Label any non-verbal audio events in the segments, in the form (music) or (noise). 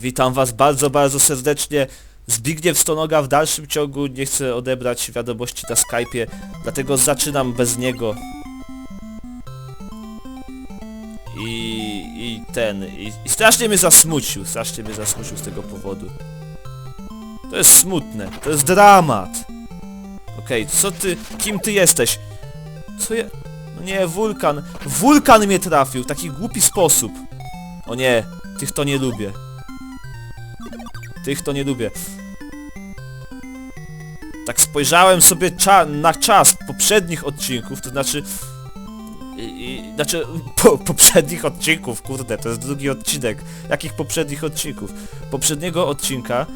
Witam was bardzo, bardzo serdecznie. Zbigniew Stonoga w dalszym ciągu nie chce odebrać wiadomości na Skype'ie, dlatego zaczynam bez niego. I, i ten, i, i strasznie mnie zasmucił, strasznie mnie zasmucił z tego powodu. To jest smutne, to jest dramat. Okej, co ty, kim ty jesteś? Co ja... No nie, wulkan. Wulkan mnie trafił, w taki głupi sposób. O nie, tych to nie lubię. Tych to nie lubię. Tak spojrzałem sobie cza na czas poprzednich odcinków, to znaczy... I, i, znaczy, po, poprzednich odcinków, kurde, to jest drugi odcinek. Jakich poprzednich odcinków? Poprzedniego odcinka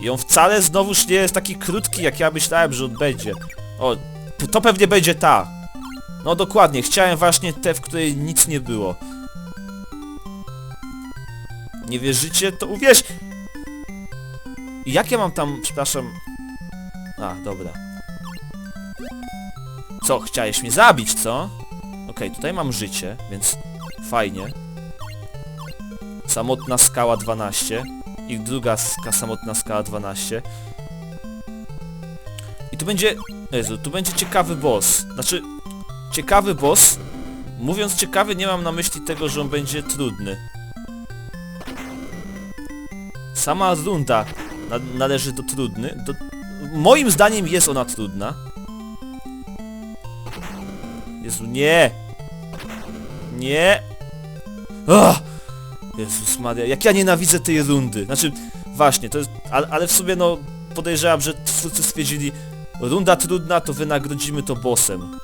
i on wcale znowuż nie jest taki krótki, jak ja myślałem, że on będzie. O, to pewnie będzie ta. No dokładnie, chciałem właśnie tę, w której nic nie było. Nie wierzycie? To uwierz! Jak ja mam tam, przepraszam... A, dobra. Co, chciałeś mnie zabić, co? Okej, tutaj mam życie, więc fajnie. Samotna skała 12 i druga ska, samotna skala 12. I tu będzie... Jezu, tu będzie ciekawy boss. Znaczy, ciekawy boss. Mówiąc ciekawy, nie mam na myśli tego, że on będzie trudny. Sama runda należy do trudny. Do, moim zdaniem jest ona trudna. Jezu, nie! Nie! Ugh! Jezus Maria, jak ja nienawidzę tej rundy. Znaczy, właśnie, to jest... Ale, ale w sumie no, podejrzewam, że twórcy stwierdzili runda trudna, to wynagrodzimy to bossem.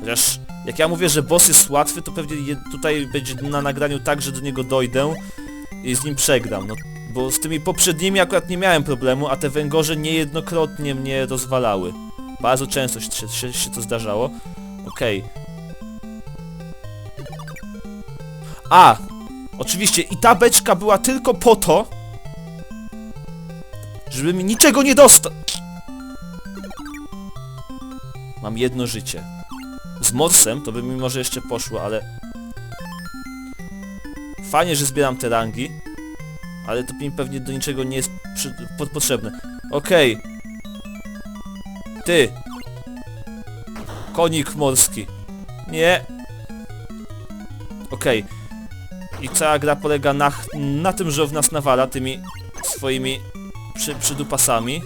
Chociaż, jak ja mówię, że boss jest łatwy, to pewnie tutaj będzie na nagraniu tak, że do niego dojdę i z nim przegram, no. Bo z tymi poprzednimi akurat nie miałem problemu, a te węgorze niejednokrotnie mnie rozwalały. Bardzo często się, się, się to zdarzało. Okej. A! Oczywiście i ta beczka była tylko po to, żeby mi niczego nie dostać. Mam jedno życie. Z morsem to by mi może jeszcze poszło, ale... Fajnie, że zbieram te rangi, ale to mi pewnie do niczego nie jest przy... po potrzebne. Okej. Ty. Konik morski. Nie. Okej. I cała gra polega na, na tym, że w nas nawala tymi swoimi przy, przydupasami.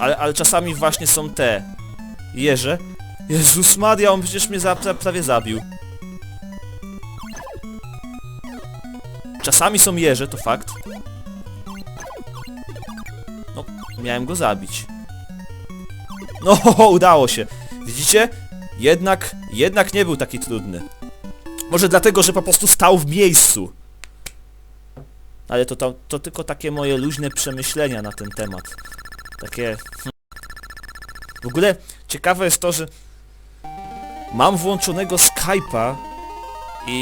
Ale, ale czasami właśnie są te jeże. Jezus Maria, on przecież mnie za, pra, prawie zabił. Czasami są jeże, to fakt. No, miałem go zabić. No, udało się. Widzicie? Jednak, jednak nie był taki trudny. Może dlatego, że po prostu stał w miejscu. Ale to, to, to tylko takie moje luźne przemyślenia na ten temat. Takie... hmm. W ogóle ciekawe jest to, że mam włączonego Skype'a i,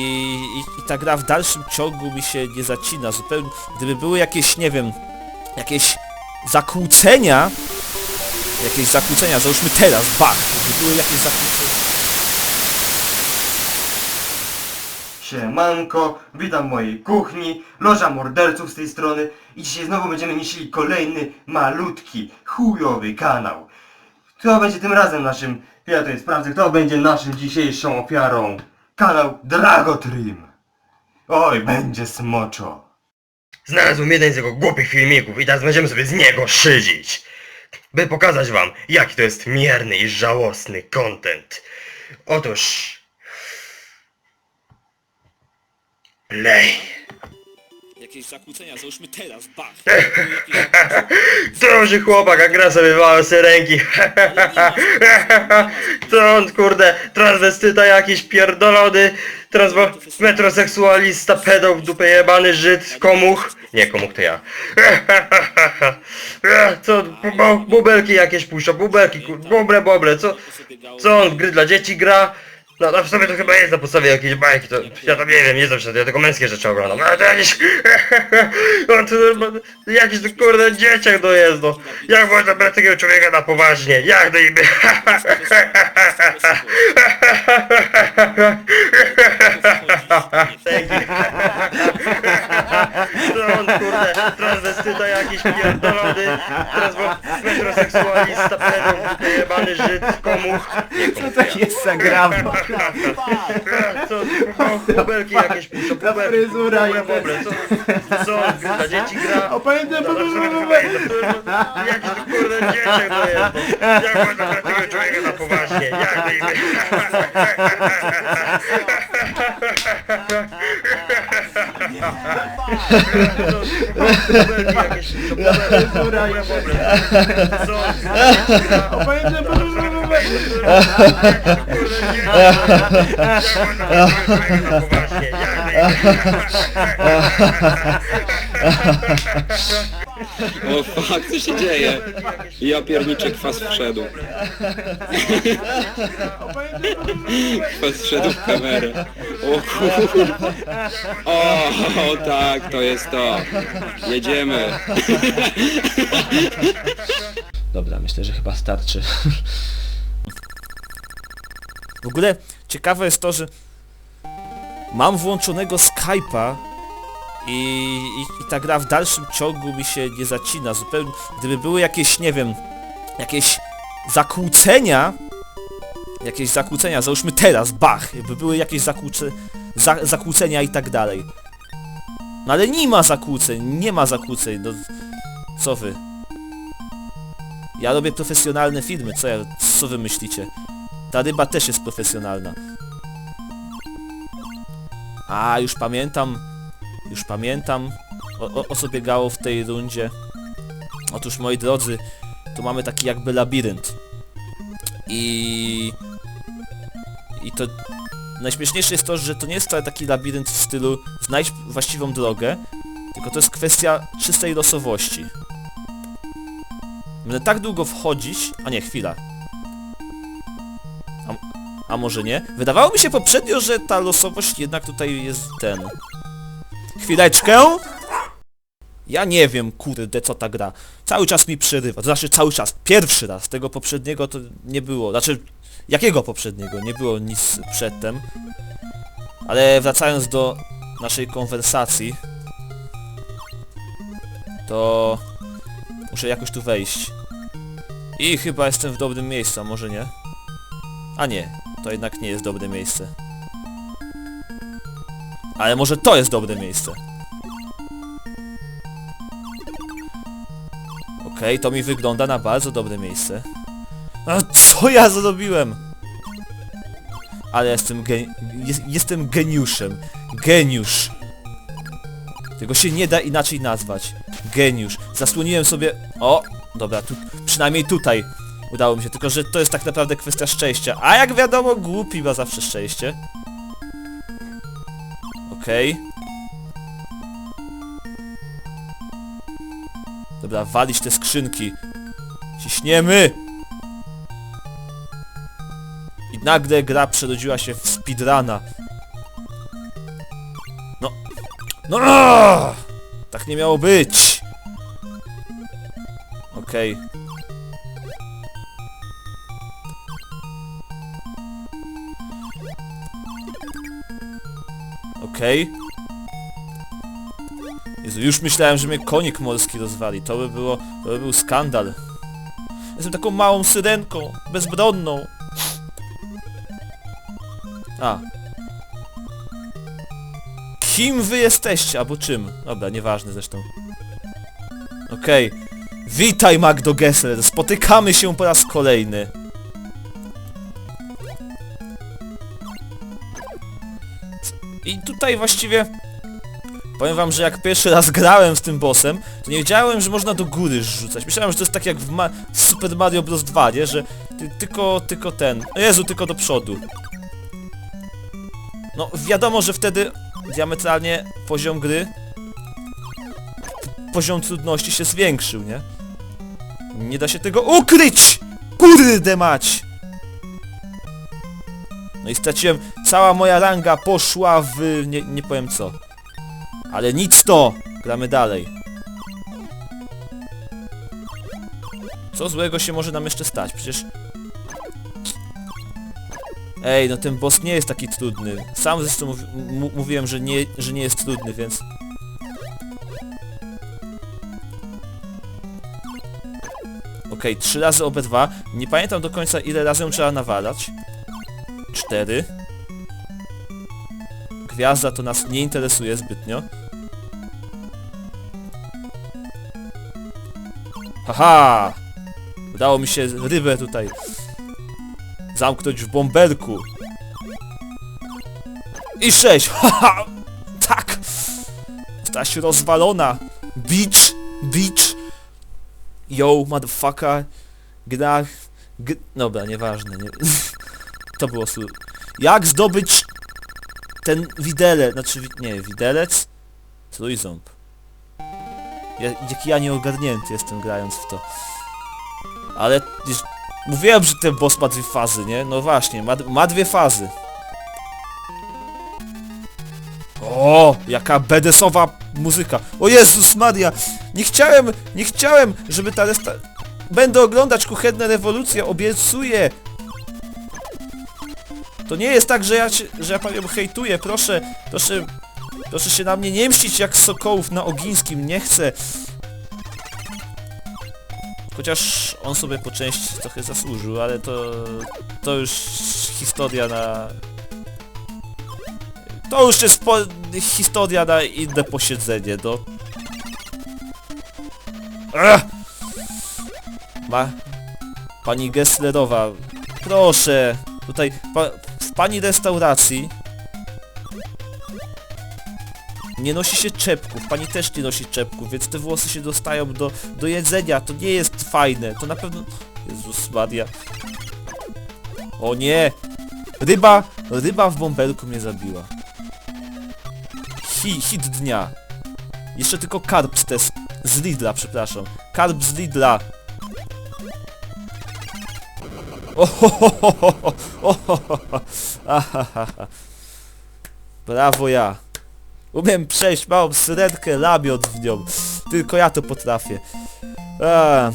i, i ta gra w dalszym ciągu mi się nie zacina. Zupełnie, gdyby były jakieś, nie wiem, jakieś zakłócenia, jakieś zakłócenia, załóżmy teraz, bach, gdyby były jakieś zakłócenia. Siemanko, witam w mojej kuchni, loża morderców z tej strony i dzisiaj znowu będziemy niszczyli kolejny malutki, chujowy kanał. Kto będzie tym razem naszym, ja tutaj sprawdzę, kto będzie naszym dzisiejszą ofiarą? Kanał Dragotrim. Oj, będzie smoczo. Znalazłem jeden z jego głupich filmików i teraz będziemy sobie z niego szydzić. By pokazać wam, jaki to jest mierny i żałosny content. Otóż... Play. Jakieś zakłócenia, załóżmy teraz, bach. (laughs) Droży chłopak, a gra sobie małe syrenki. To on kurde, transwestyta jakiś pierdolony, transwo... metroseksualista, pedał w dupę jebany, Żyd, komuch. Nie, komuch to ja. (laughs) Co, bu- bubelki jakieś puszcza, bubelki, kur- bobre, bobre, co, co on w gry dla dzieci gra? No to w sobie to chyba jest na podstawie jakiejś bajki, to ja tam nie wiem, nie znam się, ja tylko męskie rzeczy oglądam. Ale to jakiś... (laughs) On to, normalnie- jakiś to kurde dzieciak to jest, no. Jak można brać takiego człowieka na poważnie? Jak niby... To (laughs) on kurde, transwestyta jakiś pierdolony, transwo- metroseksualista, pedał, jebany Żyd, komuch. Komuch, To jest za gram. Co, pubelki jakieś piszą, Ta pubelki, fryzura kurwa, jest- dobre, co, co, dla dzieci gra. (laughs) O, pamiętam, bo- to bo- chyba jest, Jakiś to kurde dzieciak to jest, no. Jak brać takiego człowieka na poważnie? Jak to niby... Pubelki (laughs) jakieś piszą, pubelki, Fryzura kurwa, jest- dobre, co, dla dzieci gra. O, pamiętam, O fuck, co się dzieje? Ja pierniczy kwas wszedł. Kwas wszedł w kamerę. O kurwa. O, tak, to jest to. Jedziemy. Dobra, myślę, że chyba starczy. W ogóle ciekawe jest to, że mam włączonego Skype'a i, i, i ta gra w dalszym ciągu mi się nie zacina. Zupełnie, gdyby były jakieś, nie wiem, jakieś zakłócenia, jakieś zakłócenia, załóżmy teraz, bach, jakby były jakieś zakłóce, za, zakłócenia i tak dalej. No ale nie ma zakłóceń, nie ma zakłóceń, no co wy? Ja robię profesjonalne filmy, co ja, co wy myślicie? Ta ryba też jest profesjonalna. A, już pamiętam, już pamiętam, o, o, o co biegało w tej rundzie. Otóż, moi drodzy, tu mamy taki jakby labirynt. I... I to... Najśmieszniejsze jest to, że to nie jest wcale taki labirynt w stylu znajdź właściwą drogę, tylko to jest kwestia czystej losowości. Będę tak długo wchodzić... A nie, chwila. A, może nie? Wydawało mi się poprzednio, że ta losowość jednak tutaj jest ten... Chwileczkę! Ja nie wiem, kurde, co ta gra. Cały czas mi przerywa, to znaczy cały czas. Pierwszy raz, tego poprzedniego to nie było. Znaczy, jakiego poprzedniego? Nie było nic przedtem. Ale wracając do naszej konwersacji, to muszę jakoś tu wejść. I chyba jestem w dobrym miejscu, może nie? A nie, to jednak nie jest dobre miejsce. Ale może to jest dobre miejsce. Okej, to mi wygląda na bardzo dobre miejsce. A co ja zrobiłem? Ale jestem gen... jest, jestem geniuszem. Geniusz. Tego się nie da inaczej nazwać. Geniusz. Zasłoniłem sobie... O! Dobra, tu, przynajmniej tutaj udało mi się, tylko że to jest tak naprawdę kwestia szczęścia. A jak wiadomo, głupi ma zawsze szczęście. Okej. Dobra, walić te skrzynki. Ciśniemy! I nagle gra przerodziła się w speedruna. No. No! Tak nie miało być! Okej. Okej. Jezu, już myślałem, że mnie konik morski rozwali. To by było... To by był skandal. Jestem taką małą syrenką, bezbronną. A. Kim wy jesteście, albo czym? Dobra, nieważne zresztą. Okej. Witaj Magdo Gessler, spotykamy się po raz kolejny. I tutaj właściwie... Powiem wam, że jak pierwszy raz grałem z tym bossem, to nie wiedziałem, że można do góry rzucać. Myślałem, że to jest tak jak w, Ma Super Mario Bros. 2, nie? Że ty, tylko, tylko ten... Jezu, tylko do przodu. No, wiadomo, że wtedy diametralnie poziom gry... Poziom trudności się zwiększył, nie? Nie da się tego ukryć! Kurde mać! No i straciłem, cała moja ranga poszła w... nie, nie powiem co. Ale nic to! Gramy dalej. Co złego się może nam jeszcze stać? Przecież... Ej, no ten boss nie jest taki trudny. Sam zresztą mów, mówiłem, że nie, że nie jest trudny, więc... Okej, trzy razy obydwa. Nie pamiętam do końca ile razy ją trzeba nawalać. Cztery. Gwiazda to nas nie interesuje zbytnio. Haha! Udało mi się rybę tutaj zamknąć w bąbelku. I sześć! (laughs) Haha! Tak! Staś rozwalona! Beach! Beach! Yo, motherfucker! Gra... G Dobra, nieważne. Nie... (laughs) to było. Jak zdobyć ten widelec? Znaczy, nie, widelec? Trójząb. Ja, jak ja nieogarnięty jestem grając w to. Ale już mówiłem, że ten boss ma dwie fazy, nie? No właśnie, ma, ma dwie fazy. O, jaka bedesowa muzyka. O Jezus Maria, nie chciałem, nie chciałem, żeby ta resta... Będę oglądać kuchenne rewolucje, obiecuję. To nie jest tak, że ja, że ja panią hejtuję, proszę, proszę, proszę się na mnie nie mścić jak Sokołów na Ogińskim, nie chcę. Chociaż on sobie po części trochę zasłużył, ale to... To już historia na... To już jest po... historia na inne posiedzenie, no. Ech! Ma... Pani Gesslerowa, proszę, tutaj pa, w pani restauracji nie nosi się czepków, pani też nie nosi czepków, więc te włosy się dostają do, do jedzenia, to nie jest fajne, to na pewno... Jezus Maria. O nie! Ryba, ryba w bąbelku mnie zabiła. Hi, hit dnia. Jeszcze tylko karp test z Lidla, przepraszam. Karp z Lidla. Ohohoho, ohohoho. Brawo ja. Umiem przejść małą syrenkę, lamiot w nią. Tylko ja to potrafię. A,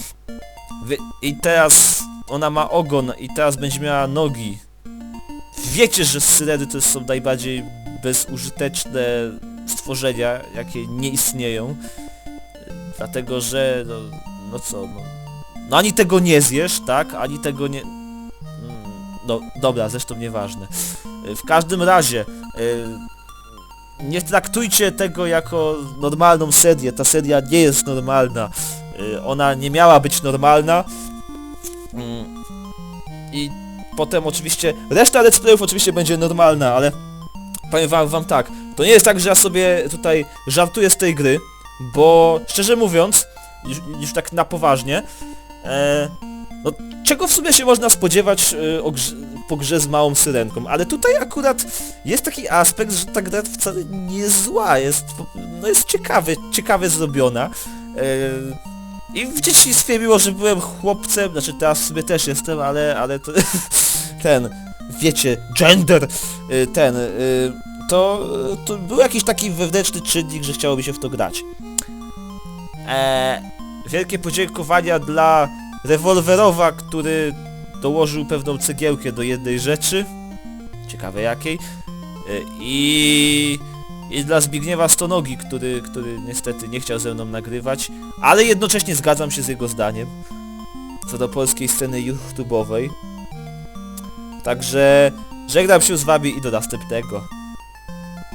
wie, I teraz ona ma ogon i teraz będzie miała nogi. Wiecie, że syreny to są najbardziej bezużyteczne stworzenia, jakie nie istnieją. Dlatego, że no, no co, no, no ani tego nie zjesz, tak? Ani tego nie... Mm, No dobra, zresztą nieważne. W każdym razie, y, nie traktujcie tego jako normalną serię. Ta seria nie jest normalna. Y, Ona nie miała być normalna. Mm, I potem oczywiście, reszta let's playów oczywiście będzie normalna, ale powiem wam, wam tak, to nie jest tak, że ja sobie tutaj żartuję z tej gry, bo szczerze mówiąc, już, już tak na poważnie, e, no czego w sumie się można spodziewać e, grze, po grze z małą syrenką, ale tutaj akurat jest taki aspekt, że ta gra wcale nie zła, jest, no jest ciekawy, ciekawie zrobiona. E, I w dzieciństwie miło, że byłem chłopcem, znaczy teraz sobie też jestem, ale, ale to, (laughs) ten, wiecie, gender, y, ten, to, to był jakiś taki wewnętrzny czynnik, że chciało mi się w to grać. Eee, wielkie podziękowania dla rewolwerowa, który dołożył pewną cegiełkę do jednej rzeczy. Ciekawe jakiej. Y, I... I dla Zbigniewa Stonogi, który, który niestety nie chciał ze mną nagrywać, ale jednocześnie zgadzam się z jego zdaniem co do polskiej sceny YouTube'owej. Także żegnam się z wami i do następnego.